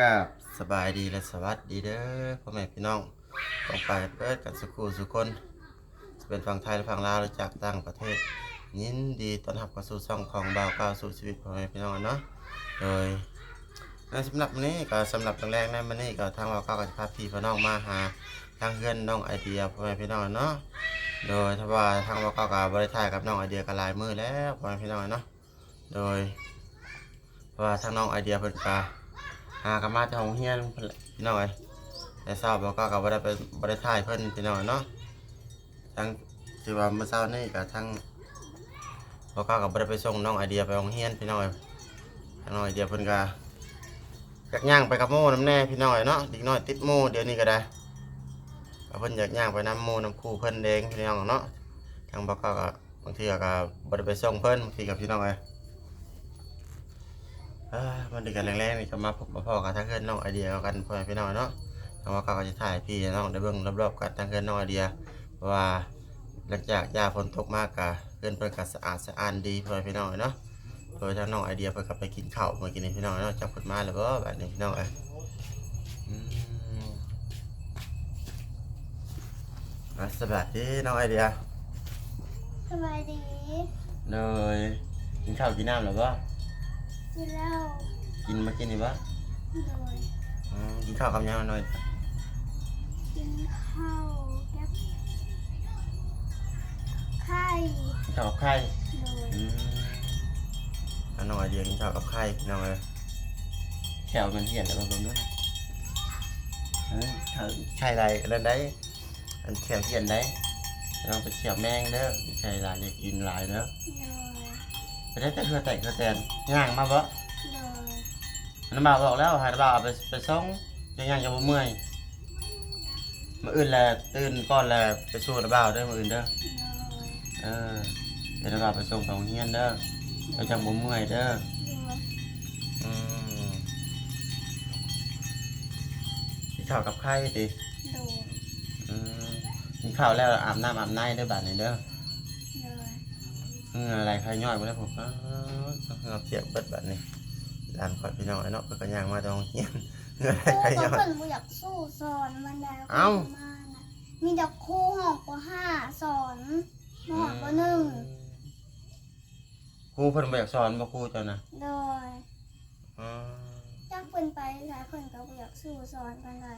กับสบายดีและสวัสดีเด้อพ่อแม่พี่น้องต้องไปเปิดกันสักครู่สุคน จะเป็นฝั่งไทยหรือฝั่งลาวหรือจากต่างประเทศ ยินดีต้อนรับเข้าสู่ช่องของบ่าวก้าวสู่ชีวิตพ่อแม่พี่น้องเนาะโดยในสำหรับวันนี้ก็สำหรับแรกๆในวันนี้ก็ทางบ่าวก้าวก็จะพาพี่พี่น้องมาหาทางเพื่อนน้องไอเดียพ่อแม่พี่น้องเนาะโดยถ้าว่าทางบ่าวก้าวก็บริถ่ายกับน้องไอเดียก็หลายมือแล้วพ่อแม่พี่น้องเนาะโดยว่าทางน้องไอเดียเพิ่นก็ หากันมาจากโรงเรียนพี่น้องเอ้ยแต่ทราบแล้วก็กับบ่ได้ไปบ่ได้ถ่ายเพิ่อนพี่น้องเนาะทั้งที่ว่าเมื่อเช้านี้ก็ทั้งบ่ก็กับบ่ได้ไปส่งน้องไอเดียไปโรงเรียนพี่น้องเอ้ยน้องไอเดียเพิ่อนก็อยกย่างไปกับโมน้ำแน่พี่น้อยเนาะด็กน้อยติดโมเดี๋ยวนี้ก็ได้เพิ่นอยากย่างไปน้ำโมน้ำคู่เพิ่นเองพี่น้องเนาะทางบ่ก็ก็บางทีก็บ่ได้ไปส่งเพิ่นบางทีกับพี่น้องเอ้ย มันดีกันแรงๆนี่ก็มาพบมาพ่อกับทางเพื่อนน้องไอเดียกันพ่อแม่พี่น้องเนาะทางว่าเขาก็จะถ่ายพี่น้องได้เบิ่งรอบๆกันทางเพื่อนน้องไอเดียเพราะว่าหลังจากยาฝนตกมากกะเพื่อนเพิ่นก็สะอาดสะอ้านดีพ่อแม่พี่น้องเนาะโดยทางน้องไอเดียเพิ่นก็ไปกินข้าวมากินนี่พี่น้องเนาะจับผลมาแล้วบ่แบบนี้พี่น้องเอ้ยอืมอะสบายดีน้องไอเดียสบายดีเลยกินข้าวกินน้ำแล้วบ่ กินเหล้ากินมากินนี่บ่โดยอืมกินข้าวกับหยังหน่อยกินข้าวแกับไข่กินข้าวกับไข่โดยอืมอันน้องไอเดียกินข้าวกับไข่พี่น้องเลยแขวมันเหี่ยนแล้วบางด้วยเฮ้ยข้าวไข่ไรเล่นได้อันแขวเหี่ยนได้เราไปเขียวแมงเด้อไม่ใช่ลายอยากกินลายเด้อ โดย ไปได้แต่เธอแต่เธอแตนย่างมาบ่โดยน้ำบ่าวบอกแล้วใหายน้ำบ่าวเอาไปไปส่งยังย่างจะบ่เมื่อยมื่ออื่นแหละตื่นก่อนแหละไปสู้น้ำบ่าวเด้อมื่ออื่นเด้อโดยเออเดี๋ยวน้ำบ่าวไปส่งไปโรงเรียนเด้อเราจะบ่เมื่อยเด้อโดยอืมกินข้าวกับไข่ดิโดยอืมกินข้าวแล้วอาบน้ำอาบน้ำเด้อบาดนี้เด้อโดย เหงื่ออะไรใครย่อยบ่ได้ผมก็เหงื่อเปียกเบิดบาดนี้ร้านขอยพี่น้องไอ้เนาะเพิ่นก็ย่างมาตรงเฮียนเหงื่ออะไรครูใครก็ย่อย เพิ่นบ่อยากสู้สอนมันได้เอ้ามาน่ะมีแต่ครูห้องกว่าห้าสอนห้องกว่าหนึ่งครูเพิ่นบ่อยากสอนบ่ครูเจ้านะโดยอืมจักเพิ่นไปหลายเพิ่นก็บ่อยากสู้สอนกันได้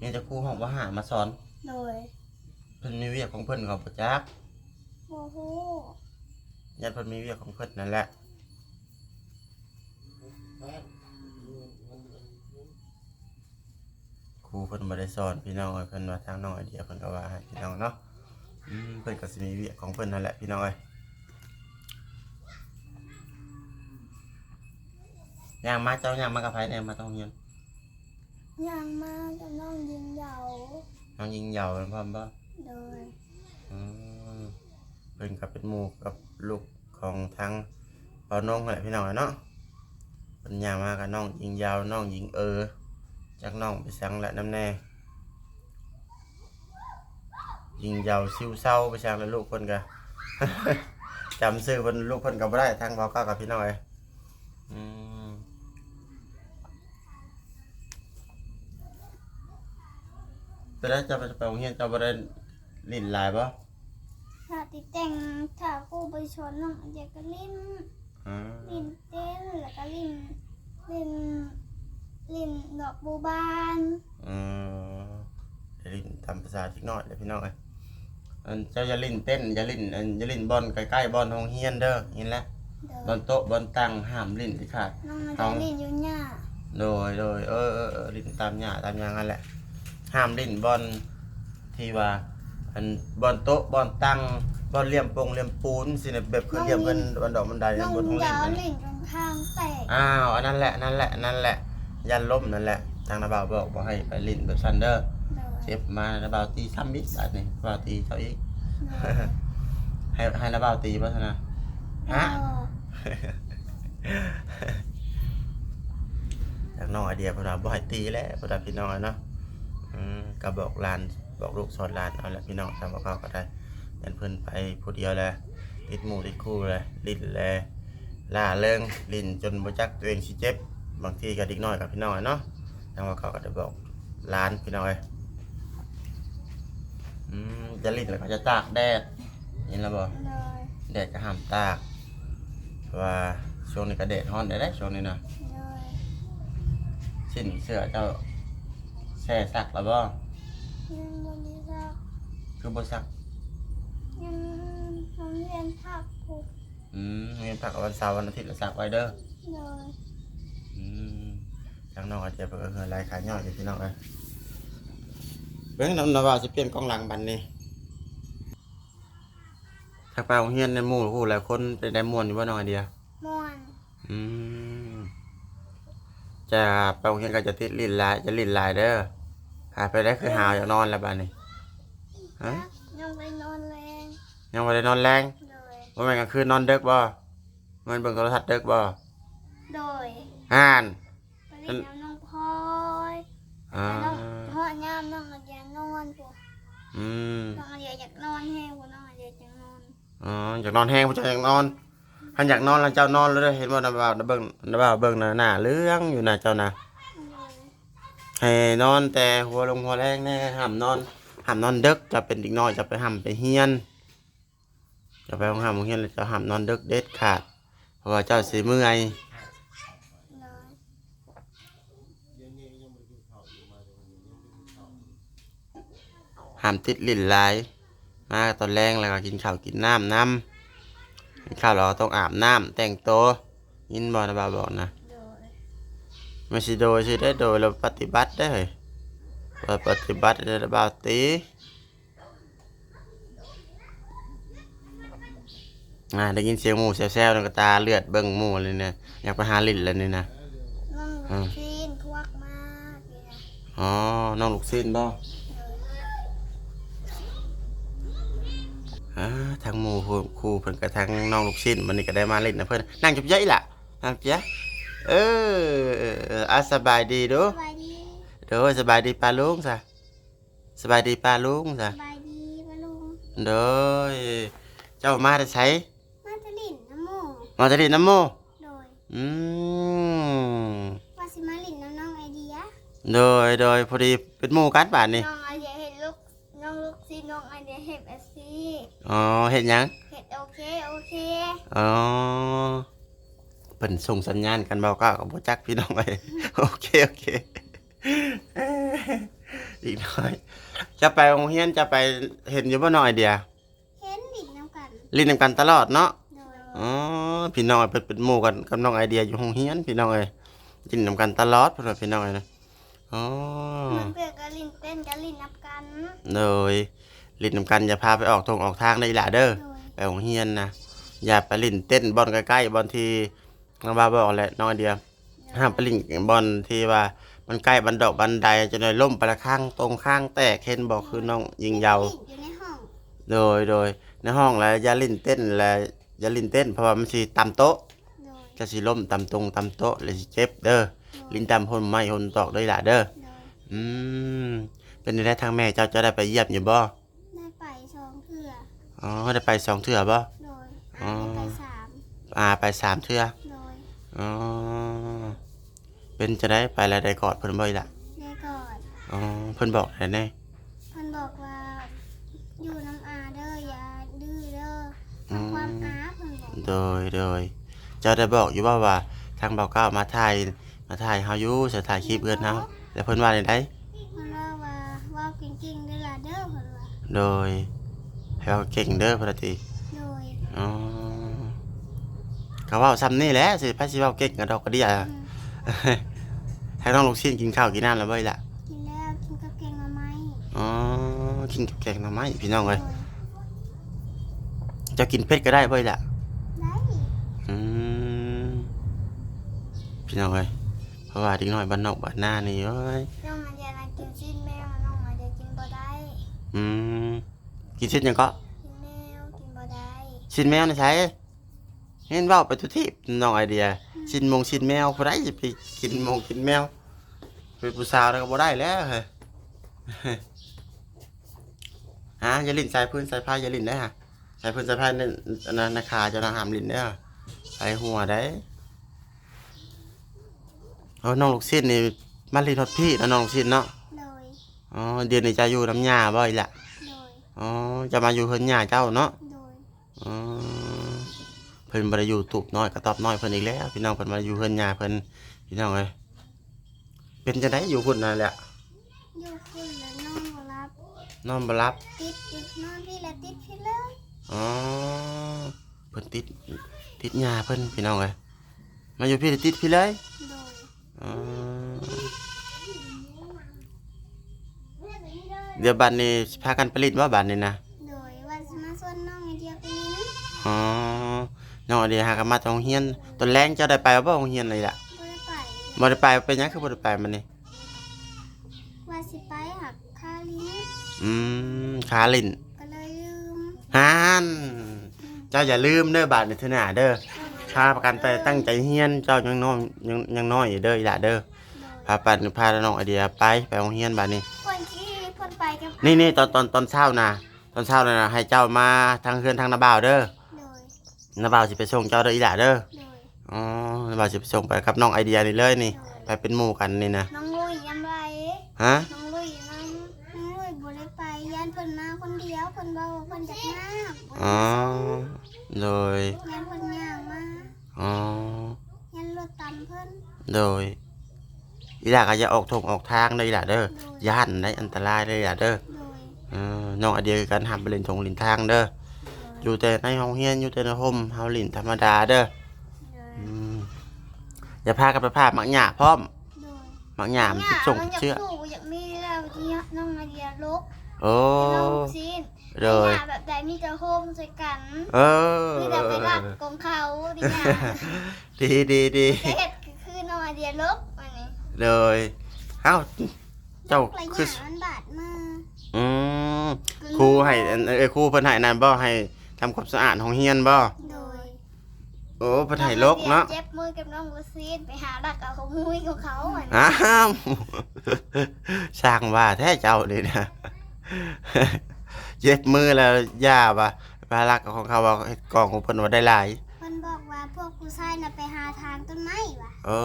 นี่จะครูห้องบ่หามาสอน โดย เพิ่นมีเวียกของเพิ่นเขาบ่จักโอ้โหญาติเพิ่นมีเวียกของเพิ่นนั่นแหละครูเพิ่นบ่ได้สอนพี่น้องเอ้ยเพิ่นว่าทางน้องไอเดียเพิ่นก็ว่าให้พี่น้องเนาะอืมเพิ่นก็สิมีเวียกของเพิ่นนั่นแหละพี่น้องเอ้ยย่างมาเจ้าย่างมากับไผแน่มาต้องเรียนยังมากับน้องยิงเหยาน้องยิงเหยาเป็นพร้อมบ่โดยอืมเพิ่นก็เป็นหมู่กับลูกของทางเปานงนั่นแหละพี่น้องเนาะเพิ่นย่างมากับน้องยิงยาวน้องยิงเออจากน้องไปสังและน้ำแน่ยิงยาวซิวเศร้าไปสังแล้วลูกเพิ่นก็จำชื่อเพิ่นลูกเพิ่นก็บ่ได้ทางเบาเก้ากับพี่น้องเอ้ยอืมไปได้จะไปไปโรงเรียนจะบ่ได้ลิ้นหลายบ่ ติดแต่งถ้าครูไปชนน้องเด็กก็ลิ้นอืมลิ้นเต้นแล้วก็ลิ้นลิ้นลิ้นดอกบูบานอืมอย่าลิ้นทำภาษาทิกน้อยเดี๋ยวพี่น้องเอ้ยอันเจ้าอย่าลิ้นเต้นอย่าลิ้นอันอย่าลิ้นบอลใกล้ๆบอลโรงเรียนเด้อเห็นแล้วเด้บอลโต๊ะบอลตั้งห้ามลิ้นสิขาด น้องมันเอาจะลิ้นอยู่หน้าโดยโดยเออเออเออลิ้นตามหญ้าตามหยังนั่นแหละ ห้ามลิ้นบอลที่ว่าอันบอลโต๊ะบอลตั้ง บอลเหลี่ยมโปงเหลี่ยมปูนสิเนี่ยแบบคือเหลี่ยมกันบนดอกบันไดน้องบนท้องยาลิ้นวนั่นลิ้นจนข้างแตกอ้าวอันนั้นแหละนั่นแหละนั่นแหละ ยันล้มนั่นแหละ ทางนาบ่าวบอกบอกให้ไปลิ้นแบบซันเดอร์โดยเจ็บมานาบ่าวตีซ้ำอีกบาดนี่บ่าวตีเขาอีกโดยให้ให้นาบ่าวตีป่ะทนะฮะจากน้องไอเดียเพนว่าบ่ให้ตีแล้วเพนว่าพี่น้องอะเนาะอืมก็บอกหลานบอกลูกสอนหลานเอาแหละพี่น้องทำกับเขาก็ได้ ยันเพิ่นไปผู้เดียวแหละติดหมู่ติดคู่เลยลิ้นเลยล่าเริงลิ้นจนบ่จักตัวเองสิเจ็บบางทีก็เด็กน้อยกับพี่น้อยเนาะทางว่าเขาก็จะบอกร้านพี่น้อยอืมจะลิ้นแล้วก็จะตากแดดนี่ละบ่เลยแดดก็ห้ามตากเพราะว่าช่วงนี้ก็แดดร้อนได้ได้ช่วงนี้นะเลยชิ้นเสื้อเจ้าแช่ซักแล้วบ่ยังบนนี้ซักคือบ่ซัก ยังโรงเรียนภาคผูกอืมมีผักวันเสาร์วันอาทิตย์แล้วซักไว้เด้อเลยอืมทางน้องอาจจะเพิ่นเฮือหลายขายย่อยอยู่พี่น้องเอ้ยเบิ่งนำนะว่าสิเปลี่ยนกล้องหลังบัดนี้ถ้าไปโรงเรียนในหมู่ผู้หลายคนเป็นได้ม่วนอยู่บ่น้องไอเดีย ม่วนอืมจะไปโรงเรียนก็จะติดลิ้นหลายจะลิ้นหลายเด้อหาไปได้คือหาวอยากนอนแล้วบัดนี้ฮะยังไปนอนแรง ยังบ่ได้นอนแรงเลยว่าแม่นกลางคืนนอนดึกบ่แมันเบิ่งโทรทัศน์ดึกบ่โดยห่านไปเล่นน้ำน้องพลอยอ่าน้องพ่อยามน้องอาเดียนอนปุ๊อืมน้องอาเดียอยากนอนแห้งปุ๊น้องอาเดียจะนอนอ๋ออยากนอนแห้งผู้ชายอยากนอนคันอยากนอนแล้วเจ้านอนแล้วเด้อเห็นบ่นะบ่าวนะเบิ่งนะบ่าวเบิ่งน่ะหน้าเหลืองอยู่น่ะเจ้าน่ะเลยให้นอนแต่หัวลงหัวแรงแน่ห้ามนอนห้ามนอนดึกจะเป็นเด็กน้อยจะไปห้ามไปเฮียน จะไปห้องห้ามเฮียนแล้วจะห้ามนอนดึกเด็ดขาด เพราะว่าเจ้าสิเมื่อยห้ามติดลิ้นหลายมาตอนแรงแล้วก็กินข้าวกินน้ำน้ำกินข้าวแล้วก็ต้องอาบน้ำแต่งตัวยินบ่นะบาบอกนะไม่ใช่โดยใช่ได้โดยเราปฏิบัติได้เลยว่าปฏิบัติได้บ่าวตี อ่าได้ยินเสียงหมูแซวๆนั่นก็ตาเลือดเบิ่งหมูเลยเนี่ยอยากไปหาลิ้นแล้วนี่นะน้องอืมซีนพวกมากเลยนะอ๋อน้องลูกซิ้นบ่เลยอ่าทางหมูครูเพิ่นกับทางน้องลูกซิ้นมันนี่ก็ได้มาเล่นนะเพิ่นนั่งจับยัยล่ะนั่งจับยัยเออเออเอออะสบายดีเด้อสบายดีเด้อสบายดีป้าลุงซะสบายดีป้าลุงซะสบายดีปะลุงเด้อเจ้ามาได้ใช้ มาจะลิ่นน้ำห มูมาจะดีน้ำโม โดยอืมว่าสิมาลิ่นน้ำน้องไอเดีย โดยโดยพอดีเป็นหมู่กันบาดนี่น้องไอเดียเห็นลูกน้องลูกซีน้องไอเดียเห็นเอสซีอ๋อเห็นหยังเห็นโอเคโอเคอ๋อเพิ่นส่งสัญญาณกันเบาก้ากับบ่จักพี่น้องไปโอเคโอเคอีกหน่อย จะไปโรงเรียนจะไปเห็นอยู่บ่น้องไอเดีย เห็นลิ่นน้ำกันเลินนำกันตลอดเนาะโดย อ๋อพี่น้องเพิ่นเป็นหมู่กันกับน้องไอเดียอยู่โรงเรียนพี่น้องเอ้ยกินนำกันตลอดเพิ่นว่าพี่น้องเอ้ยนะอ๋อมันเปลือกกะลิ่นเต้นกะลิ่นนับกันเลยลินนำกันอย่าพาไปออกทงออกทางได้ล่ะเด้อโดยไปโรงเรียนนะอย่าไปลินเต้นบอลใกล้ๆบอลที่น้องบ้าบอกแหละน้องไอเดียห้ามไปลินบอลที่ว่ามันใกล้บันดอกบันไดจะได้ล่มไปละข้างตรงข้างแตกเห็นบอกคือน้องยิงยาวลิ่นอยู่ในห้องโดยโดยในห้องแล้วอย่าลินเต้นแล้ว อย่าลินเต้นเพราะว่ามันสิตำโต๊ะโดยจะสิล่มตำตรงตำโต๊ะเลยสิเจ็บเด้อลินตำพนไม้พนตอกด้วยล่ะเด้อโดยอืมเป็นได้ทางแม่เจ้าจะได้ไปเยี่ยมอยู่บ่ได้ไปสองเถื่ออ๋อได้ไปสองเทื่อบ่ โดยอ๋อได้ไปสามอ่าไปสามเทื่อโดยอ๋อเป็นจะได้ไปแล้วได้กอดเพิ่นบ่อีกล่ะได้ก่อนอ๋อเพิ่นบอกได้แน่ โดยโดยเจ้าได้บอกอยู่ว่าว่าทางเบาเก้ามาถ่ายมาถ่ายเฮาอยู่จะถ่ายคลิปเอิ้นเฮาแล้วเพิ่นว่าได้ไดเพิ่นว่าว่าว่าเก่งๆเด้อล่ะเด้อเพิ่นว่าโดยให้เฮาเก่งเด้อพุ่นน่ะติโดยอ๋อก็เว้าซ้ำนี่แหละสิไผสิเว้าเก่งกับดอกกระเดียอืมให้น้องลูกชิ้นกินข้าวกินน้ำแล้วบ่อีกล่ะกินแล้วกินกับแกงหน่อไม้อ๋อกินกับแกงหน่อไม้พี่น้องโดเอ้ยยเจ้ากินเผ็ดก็ได้บ่อีกล่ะ ได้ อืม พี่น้องเอ้ยเพราะว่าเด็กน้อยบ้านนอกบ้านนานี่เอ้ยน้องอาเดียน่ะกินชิ้นแมวน้องอาเดียกินบ่ได้อืมกินชิ้นหยังก็กินแมวกินบ่ได้ชิ้นแมวนะใช้เห็นเว้าไปทุกที่น้องไอเดีย ชิ้นมงชิ้นแมวผู้ใดจะไปกินมงกินแมวเป็นผู้สาวแล้วก็บ่ได้แล้วเฮ้ยฮะอย่าลิ้นใส่พื้นใส่ผ้าอย่าลิ้นได้อฮะใส่พื้นใส่ผ้านั่นอันนั้นนาคาเจะนาหามลิ้นเด้อใส่หัวได้ เอาน้องลูกศิษย์นี่มาเรียนทอดพี่แล้วน้องลูกศิษย์เนาะโดยอ๋อเดี๋ยวนี้จะอยู่น้ำยาบ่อีกละโดยอ๋อจะมาอยู่เพิ่นยาเจ้าเนาะโดยอ๋อเพิ่นบ่ได้อยู่ตุบน้อยกระตอบน้อยเพิ่นอีกแล้ว พี่น้องเพิ่นมาอยู่เพิ่นยาเพิ่นพี่น้องเอ้ยเป็นจังไดอยู่พุ่นนั่นแหละอยู่คุณแล้วน้องบ่รับนอนบ่หลับติดอยู่นอนพี่ละติดพี่เลยอ๋อเพิ่นติดติดยาเพิ่นพี่น้องเอ้ยมาอยู่พี่ติดพี่เลยโดยอ๋อ เดี๋ยวบัดนี้สิพากันผลิตว่าบัดนี้นะโดยว่าสิมาส่วนน้องไอเดียไปนี้นะอ๋อน้องเดียวหากันมาตรงเฮียนตอนแรงเจ้าได้ไปบ่โรงเรียนเลยล่ะบ่ได้ไปบ่ได้ไปเป็นหยังคือบ่ได้ไปมันนี่ว่าสิไปหักคาลินอืมขาลิ้นก็เลยลืม ฮานเจ้าอย่าลืมเด้อบาดนี้เถอะนะเด้อ พาประกันไปตั้งใจเฮียนเจ้ายังน้อยยังยังน้อยอยู่เด้ออีหล่ะเด้อโดยพาปันพาน้องไอเดียไปไปโรงเรียนบาดนี้ คนที่คนไปกับนี่นี่ตอนตอนตอนเช้านะตอนเช้านะนะให้เจ้ามาทางเฮือนทางนาบ่าวเด้อโดยนาบ่าวสิไปส่งเจ้าเด้ออีหล่ะเด้อโดยอ๋อนาบ่าวสิไปส่งไปกับน้องไอเดียนี่เลยนี่ไปเป็นหมู่กันนี่นะน้องลุยยังไรฮะน้องลุยน้องน้องลุยบ่ ได้ไปยันเพิ่นมาคนเดียวเพิ่นบอกว่าเพิ่นจะมาอ๋อโดยยันเพิ่นย่างมาอ๋อยันรถตามเพิ่นโดยอีหล่ะก็จะออกทงออกทางเลยอีหล่ะเด้อโดยย่านได้อันตรายเลยอีหล่ะเด้อโดยเออน้องไอเดียกันทำไปเล่นทงลินทางเด้ออยู่แต่ในห้องเรียนอยู่แต่ในห้องเฮาลินธรรมดาเด้อโดยอืมอย่าพากันไปพาหมักหญ้าพร้อมโดยหมักหญ้ามันสิส่งติดเชื้อยากสู้อยากมีแล้วที่น้องไอเดียลก โอ้น้องซีนโดยอยากแบบใดมีแต่โฮมใส่กันเออมีแต่ไปรักกองเขาดีนะดีดีดีจะเห็ดคือน้องไอเดียลบอันนี้เลยเอ้าเจ้าระคือยะมันบาดมืออืมครูให้อันเอ้ยครูเพิ่นให้นั่นบ่ให้ทำความสะอาดห้องเรียนบ่โดยโอ้เพิ่นให้ลกเนาะเจ็บมือกับน้องลูซีนไปหาดักเอาเขามุ้ยของเขาอันนี้อ้าวสร้างว่าแท้เจ้านี่นะ เย็บมือแล้วย่าว่าภารักของเขาว่าเฮ็ดกล่องของเพิ่นว่าได้หลาย เพิ่นบอกว่าพวกผู้ชายน่ะไปหาทางต้นไม้ว่ะ โอ้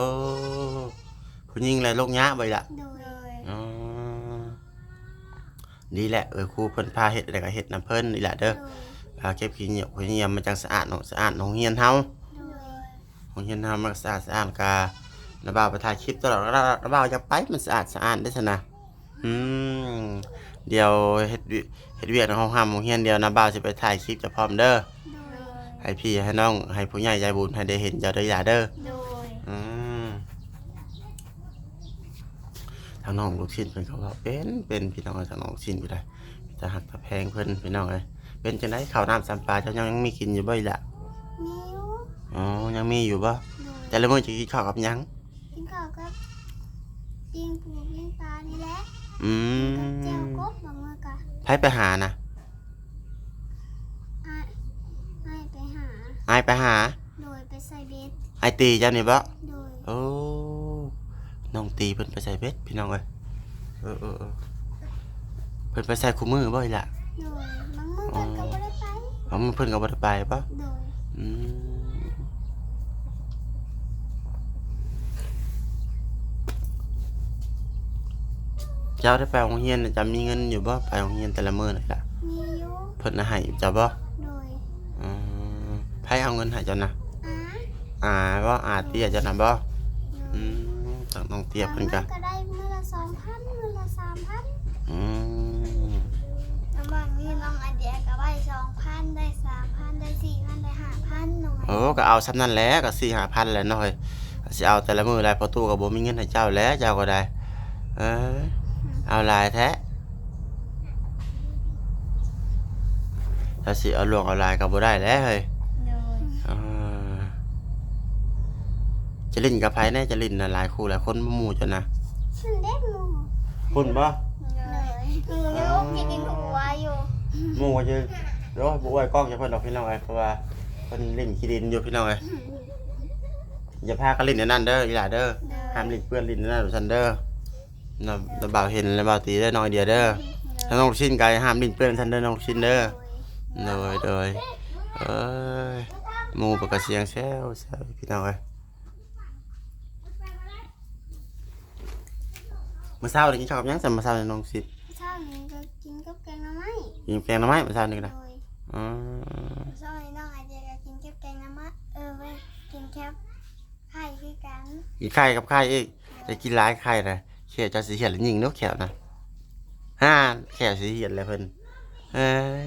ผู้หญิงเลยลกยะไปละโดยอ๋อดีแหละเออครูเพิ่นพาเฮ็ดอะไรก็เฮ็ดนํเพิ่นนี่แหละเด้อโดยพาเก็บขี้เหนียวขี้เหนียวมันจังสะอาดเนาะสะอาดโรงเรียนเฮาโดยโรงเรียนเฮามันก็สะอาดสะอาดการะบ่าวไปถ่ายคลิปตลอดระระบ่าวอยากไปมันสะอาดสะอาดได้ซะนะอืม เดี๋ยวเฮ็ดวิเฮ็ดเวียกในห้องห้ามโรงเรียนเดียวนะบ่าวสิไปถ่ายคลิปจะพร้อมเด้อโดย ให้พี่ให้น้องให้ผู้ใหญ่ใจบุญให้ได้เห็นเจ้าได้อย่าเด้อโดย อืมทางน้องลูกชิ้นเพิ่นเขาว่าเป็นเป็นพี่น้องทางน้องลูกชิ้นอยู่ได้จะหักตะแพงเพิ่นพี่น้องเอ้ยเป็นจังได๋ข้าวน้ำสามปลาเจ้ายังมีกินอยู่บ่อีหล่ะนิ้วอ๋อยังมีอยู่บ่โดยแต่ละมื้อจะกินข้าวกับหยังกินข้าวกับปิ้งปูปิ้งปลานี่แหละ อืกับแจ่วมกบบางมื้อกะไผไปหานะอ้ายอ้ายไปหา อายไปหาโดยไปใส่เบ็ดอายตีเจ้านี่บ่ โดยโอ้น้องตีเพิ่นไปใส่เบ็ดพี่น้องเอ้ยเออเออเออเพิ่นไปใส่คู่มือบ่อีหล่ะโดยบางมื้อกันก็บ่ได้ไปอ๋อมันเพิ่นก็บ่ได้ไปบ่โดยอืม เจ้าได้ไปโรงเรียนน่ะจะมีเงินอยู่บ่ไปโรงเรียนแต่ละมื้อนี่ล่ะมีอยู่เพิ่นน่ะให้เจ้าบ่โดยอืมไผเอาเงินให้เจ้านะอ้าอ่าบ่อาเตี้ยเจ้านะบ่โดอืยมต้องต้องเตี้ยเพิ่นก็บางมื้อก็ได้มื้อละ2,000มื้อละ3,000อืมน้ำบางนี่น้องไอเดียก็ได้2,000ได้3,000ได้4,000ได้5,000น้องไอโอ้ก็เอาซำนั้นแหละก็4-5,000แหละเนาะเฮ้ยก็สิเอาแต่ละมื้อหลายพอตู้ก็บ่มีเงินให้เจ้าแล้วเจ้าก็ได้ เออ เอาหลายแท้ถ้าสิเอาหลวงเอาหลายก็บ่ได้แล้วเฮ้ยโดยเออจะลิ้นกับไผแน่จะลิ้นน่ะหลายคู่หลายคนบ่หมู่จ้ะนะฉันเด็กหมู่คุณบ่เลยหนูไม่รู้พี่กินหัวอยู่หมู่ว่าจะเดี๋ยวบ่ไว้กล้องจะเพิ่นดอกพี่น้องเอ้ยเพราะว่าเพิ่นลิ้นขี้ดินอยู่พี่น้องเอ้ยอย่าพากันลิ้นอันนั้นเด้ออีหล่าเด้อห้ามลิ้นเปื้อนลิ้นอันนั้นซั่นเด้อ น่ะน่ะบ่าวเห็นแล้วบ่าวตีได้น้อยเดียวเด้อถ้าน้องลูกชิ้นก็ห้ามลิ้นเปื้อนซั่นเด้อน้องลูกชิ้นเด้อโดยโดยเอ้ยหมู่ปกเสียงแซวแซวพี่น้องเอ้ยมื้อเช้านี่กินข้าวกับหยังซั่นมื้อเช้านี่น้องสิเช้านี้ก็กินกับแกงหน่อไม้กินแกงหน่อไม้มื้อเช้านี่ก็โดได้ยอ๋อเช้านี้น้องไอเดียก็กินกับแกงหน่อไม้เออเว้ยกินแคบไข่คือกัน กินไข่กับไข่อีกได้กินหลายไข่เลยเขียจะสิเหียนหรือยิงนกแขวนะฮ่าแขวสิเหียนเลยเพิ่นเอ้ย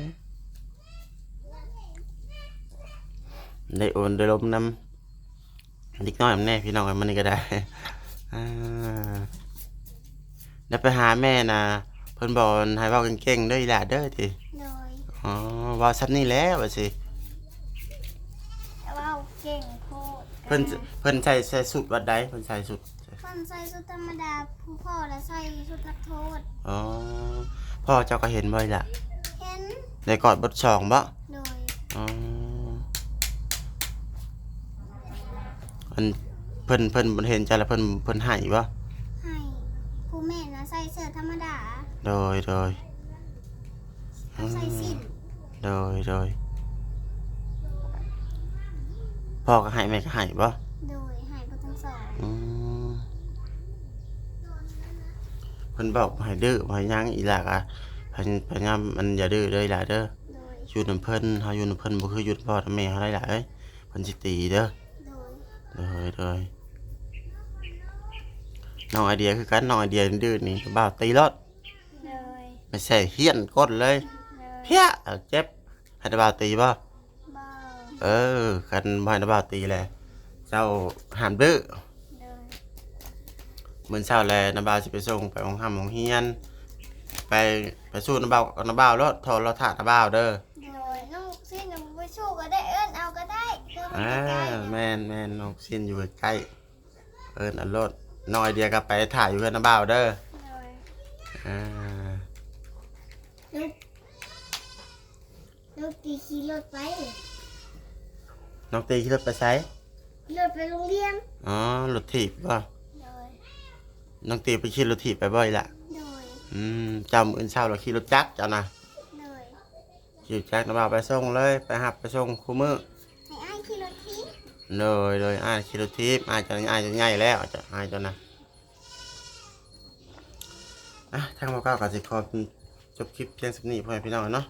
ได้โอนได้ลมน้ำนิดน้อยมันแน่พี่น้องมันนี่ก็ได้อ่าแล้วไปหาแม่นะเพิ่นบอกให้เว้าเก่งๆเด้ออีหล่าเด้อติโดยอ๋อเว้าซับนี่แหล้วว่าสิแต่ว่าเก่งโคตรเพิ่นเพิ่นใส่ใส่สุดวัดใดเพิ่นใส่สุดเพิ่นใส่ชุดธรรมดาผู้พ่อและใส่ชุดนักโทษ อ๋อ พ่อเจ้าก็เห็นบ่อยล่ะเห็นได้กอดบทสองบ่ โดยอ๋อเพิ่นเพิ่นเพิ่นบ่เห็นจ้ะแล้วเพิ่นเพิ่นให้บ่ ให้ผู้แม่นะใส่เสื้อธรรมดาโดยโดยเขาใส่สิ้นโดยโดยพ่อก็ให้แม่ก็ให้บ่ โดยให้ผู้ทั้งสอง อืมเพิ่นบอกบ่ให้ดื้อบ่ให้หยังอีหลากอะพยพยายามมันอย่าดื้อเด้ออีหล่ะเด้อโดย อยู่นำเพิ่นเฮาอยู่นำเพิ่นบ่คืออยู่นำพ่อนำแม่เฮาได้ล่ะเอ้ยเพิ่นสิตีเด้อ โดย เลยเลยน้องไอเดียคือกันน้องไอเดียดื้อนี่บ่าวตีรถโดย ไม่ใช่เฮียนกดเลย โดยเพี้ยเอาเจ็บให้ตาบ่าวตีบ่เบาเออ กันบ่ให้ตาบ่าวตีแหละเจ้าห้ามดื้อโดย มื้อเช้าแลน้าบ่าวสิไปส่งไปโรงห้ามโรงเรียน ไปไปสู้น้าบ่าวกับน้าบ่าวรถโทรรถถาน้าบ่าวเด้อโดยน้องสิ้นน้องไปสู้ก็ได้เอิ้นเอาก็ได้คือมันอ่าใกล้ๆนะแม่นแม่นน้องซินอยู่ใกล้ๆเอิ้นอันรถน้องไอเดียก็ไปถ่ายอยู่กับน้าบ่าวเด้อโดยอ่าลูกลูกตีขี่รถไปน้องตีขี่รถไปไสรถไปโรงเรียนอ๋อรถถีบป่ะโดย น้องตีไปขี่รถถีบไปบ่อยละโดย อืมจำอื่นเช้าเราขี่รถจักรจ้ะนะโดย ขี่รถจักรนะบ่าวไปส่งเลยไปหับไปส่งคู่มือให้อ้ายขี่รถทีเลยเลยอ้ายขี่รถถีบอ้ายจะอ้ายจะง่ายแล้วจะอ้ายจะนะอะทางบอกเก้ากับสิขอจบคลิปเพียงสักนี้พ่อแม่พี่น้องเนาะ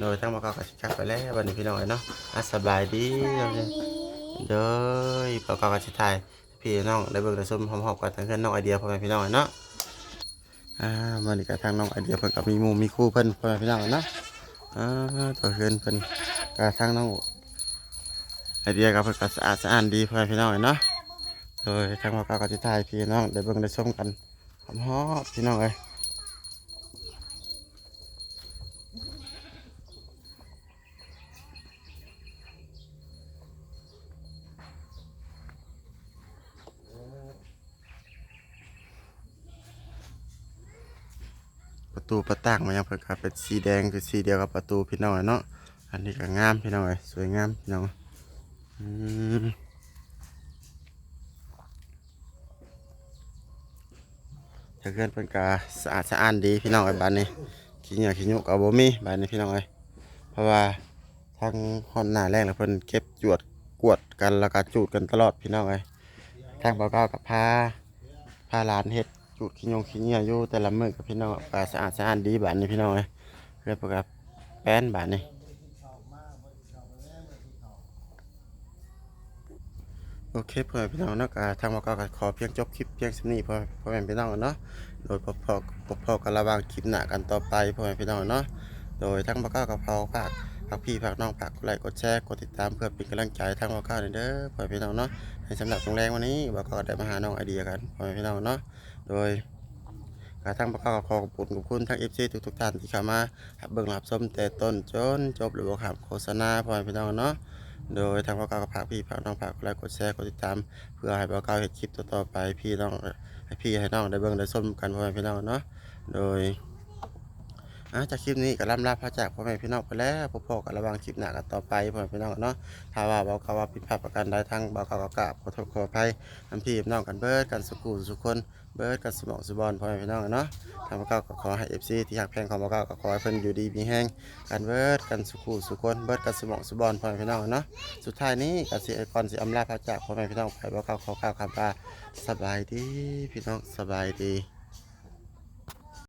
โดยทางบอกเก้ากับสิกลับไปแล้ววันนี้พี่น้องเนาะอะสบายดีบายดีเด้อบอกเก้ากับสิทาย พี่น้องได้เบิ่งได้ชมพร้อมๆกันทั้งเพื่อนน้องไอเดียพ่อแม่พี่น้องเนาะอ่ามาดีกับทางน้องไอเดียเพิ่นกับมีหมูมีคู่เพิ่นพ่อแม่พี่น้องเนาะอ่าตัวเพื่อนเพิ่นก็ทางน้องไอเดียก็เพิ่นก็สะอาดสะอ้านดีพ่อแม่พี่น้องเนาะโดยทางว่าก็จะถ่ายพี่น้องได้เบิ่งได้ชมกันหอมฮอดพี่น้องเอ้ย ตูประต่างมันยังเพิ่นก็เป็นสีแดงคือสีเดียวกับประตูพี่น้องเนาะอันนี้ก็งามพี่น้องเอ้ยสวยงามพี่น้องอืมถ้าเกิดเป็นกาสะอาดสะอ้านดีพี่น้องไอ้บ้านนี้ขี้เหนียวขี้ยุกเอาบ่มีบ้านนี้พี่น้องเอ้เพราะว่าทางฮอนหน้าแรกแล้วเพิ่นเก็บจวดกวดกันแล้วก็จูดกันตลอดพี่น้องเอ้ยทางเบาเก้ากับพาพาลานเฮ็ด จูดขี้ยงขี้เหนียอยู่แต่ละมือกับพี่น้องก็สะอาดสะอานดีบานนี้พี่น้องเอ้ยเรียกว่าแป้นบานนี้โอเคพ่อพี่น้องนาะก็ทางมอก็ขอเพียงจบคลิปเพียงสนี้พ่อพ่อแม่พี่น้องเนาะโดยพบพอพบพอกันระว่างคลิปหน้ากันต่อไปพ่อแม่พี่น้องเนาะโดยทั้งหมอก็กับพอฝากฝากพี่ฝากน้องฝากกดไลค์กดแชร์กดติดตามเพื่อเป็นกำลังใจทั้งหมอก็เด้อพ่อแม่พี่น้องเนาะในสำหรับโรงแรมวันนี้บอกก็ได้มาหาน้องไอเดียกันพ่อแม่พี่น้องเนาะ โดยกาทั้งประกอบขอขอบคุณขอบคุณทั้งเอฟซีทุกๆท่านที่เข้ามารับเบิ่งรับชมแต่ต้นจนจบหรือว่าขับโฆษณาพอพี่น้องเนาะโดยทางบอกกล่าวกับฝากพี่ฝากน้องฝากกดไลค์กดแชร์กดติดตาม เพื่อให้บอกกล่าเห็นคลิปต่อๆไปพี่น้องให้พี่ให้น้องได้เบิ่งได้ส้มกันพอพี่น้องเนาะโดยจากคลิปนี้ก็ล่ำลาพระจากพ่อแม่พี่น้องไปแล้วพบพอกันระว่างคลิปหน้ากันต่อไปพ่อแม่พี่น้องเนาะถ้าว่าเบอกกล่าว่าผิดพลาดประการใดทางเบอกกล่าวก็กราบขอโทษขออภัยน้ำพี่น้องกันเบิดกันสุกูสุกคน เบิร์ดกับสมองสุบอลพ่อแม่พี่น้องเนาะทางบอกกล่าวก็ขอให้เอฟซีที่หักแพงของมาเก้าวก็ขอให้เพิ่นอยู่ดีมีแห้งกันเบิร์ดกันสุขูสุคนเบิร์ดกับสมองสุบอลพ่อแม่พี่น้องเนาะสุดท้ายนี้กับสิไอคอนสิอำลาพระจากพ่อแม่พี่น้องไปบอกเขาขอก้าวคำว่าสบายดีพี่น้องสบายดี